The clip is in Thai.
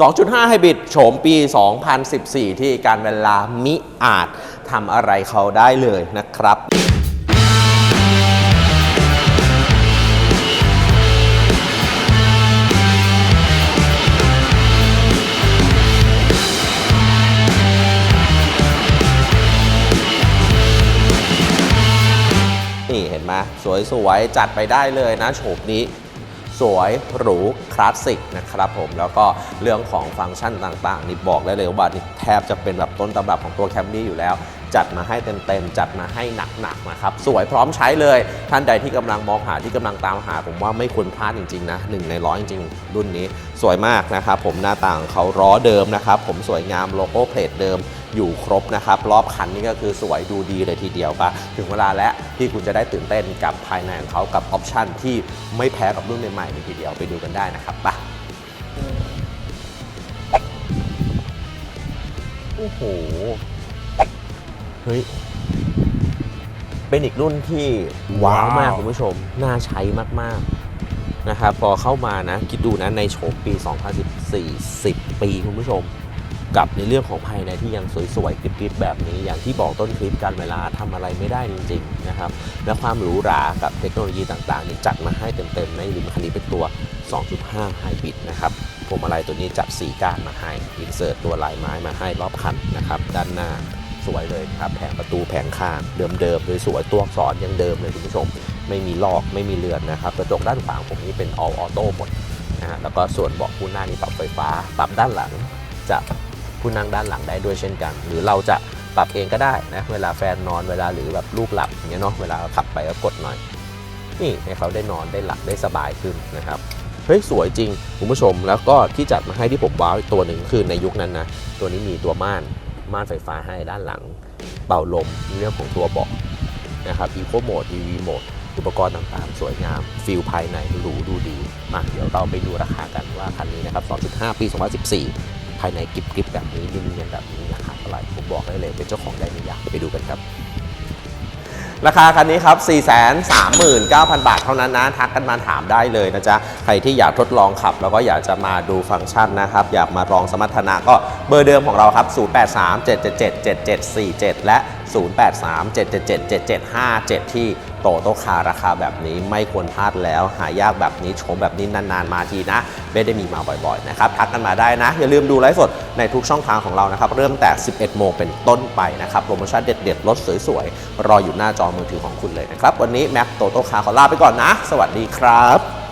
2.5 ไฮบริดโฉมปี 2014 ที่การเวลามิอาจทำอะไรเขาได้เลยนะครับนี่เห็นไหมสวยๆ จัดไปได้เลยนะโฉมนี้ สวยหรูคลาสสิกนะครับผมแล้วก็เรื่องของฟังก์ชันต่างๆนี่บอกได้เลยว่านี่แทบจะเป็นแบบต้นตำรับของตัวแคมรี่อยู่แล้ว จัดมาให้เต็มๆจัดมาให้หนักๆนะครับสวยพร้อมใช้เลยท่านใดที่กำลังมองหาที่กำลังตามหา ผมว่าไม่ควรพลาดจริงๆนะหนึ่งในร้อยจริงๆ รุ่นนี้สวยมากนะครับผมหน้าต่างเขาล้อเดิมนะครับผมสวยงามโลโก้เพลทเดิมอยู่ครบนะครับรอบคันนี่ก็คือสวยดูดีเลยทีเดียวปะถึงเวลาแล้วที่คุณจะได้ตื่นเต้นกับภายในของเขากับออปชันที่ไม่แพ้กับรุ่นใหม่ๆเลยทีเดียวไปดูกันได้นะครับปะโอ้โห เฮ้ย เป็นอีกรุ่นที่ว้าวมากว้าวคุณผู้ชม น่าใช้มาก ๆ นะครับ พอเข้ามานะ คิดดูนะ ในโฉมปี 2014 10 ปีคุณผู้ชม กับในเรื่องของภายในที่ยังสวยๆกริบๆแบบนี้ อย่างที่บอกต้นคลิปการเวลาทำอะไรไม่ได้จริง ๆ นะครับ และความหรูหรากับเทคโนโลยีต่างๆนี่จัดมาให้เต็มๆในลิมคันนี้เป็นตัว 2.5ไฮบริดนะครับพวงมาลัยตัวนี้จัดสีการมาให้อินเสิร์ตตัวลายไม้มาให้รอบคันนะครับ ด้านหน้า สวยเลยครับแผงประตูแผงข้างเดิมๆเลยสวยตัวอักษรยังเดิมเลยคุณผู้ชม ไม่มีลอกไม่มีเลือนนะครับกระจกด้านขวางผมนี่เป็น all auto หมดนะฮะแล้วก็ส่วนเบาะผู้หน้านี่ปรับไฟฟ้า ปรับด้านหลังจะผู้นั่งด้านหลังได้ด้วยเช่นกัน หรือเราจะปรับเองก็ได้นะเวลาแฟนนอนเวลาหรือแบบลูกหลับอย่างเงี้ยเนาะเวลาขับไปก็กดหน่อย นี่ให้เขาได้นอนได้หลับได้สบายขึ้นนะครับเฮ้ยสวยจริงคุณผู้ชมแล้วก็ที่จัดมาให้ที่ผมว้าวอีกตัวหนึ่งคือในยุคนั้นนะตัวนี้มีตัวม่าน ม่านไฟฟ้าให้ด้านหลัง เป่าลมเรื่องของตัวเบาะนะครับ Eco Mode EV Mode อุปกรณ์ต่างๆ สวยงามฟิลภายในหรูดูดีมาเดี๋ยวเราไปดูราคากันว่าคันนี้นะครับ 2.5 ปี 2014 ภายในกริบๆแบบนี้เนียนๆแบบนี้ราคาเท่าไหร่ผมบอกได้เลยเป็นเจ้าของได้ไม่ยากไปดูกันครับ ราคาคันนี้ครับ 439,000 บาทเท่านั้นนะ ทักกันมาถามได้เลยนะจ๊ะ ใครที่อยากทดลองขับ แล้วก็อยากจะมาดูฟังก์ชันนะครับ อยากมาลองสมรรถนะก็เบอร์เดิมของเราครับ 0837777747 และ 0837777757 ที่โตโตคาราคาแบบนี้ไม่ควรพลาดแล้ว หายากแบบนี้ชมแบบนี้นานๆมาทีนะ ไม่ได้มีมาบ่อยๆนะครับทักกันมาได้นะ อย่าลืมดูไลฟ์สดในทุกช่องทางของเรานะครับ เริ่มแต่ 11 โมงเป็นต้นไปนะครับ โปรโมชั่นเด็ดๆรถสวยๆ รออยู่หน้าจอมือถือของคุณเลยนะครับ วันนี้แม็กโตโตคาขอลาไปก่อนนะ สวัสดีครับ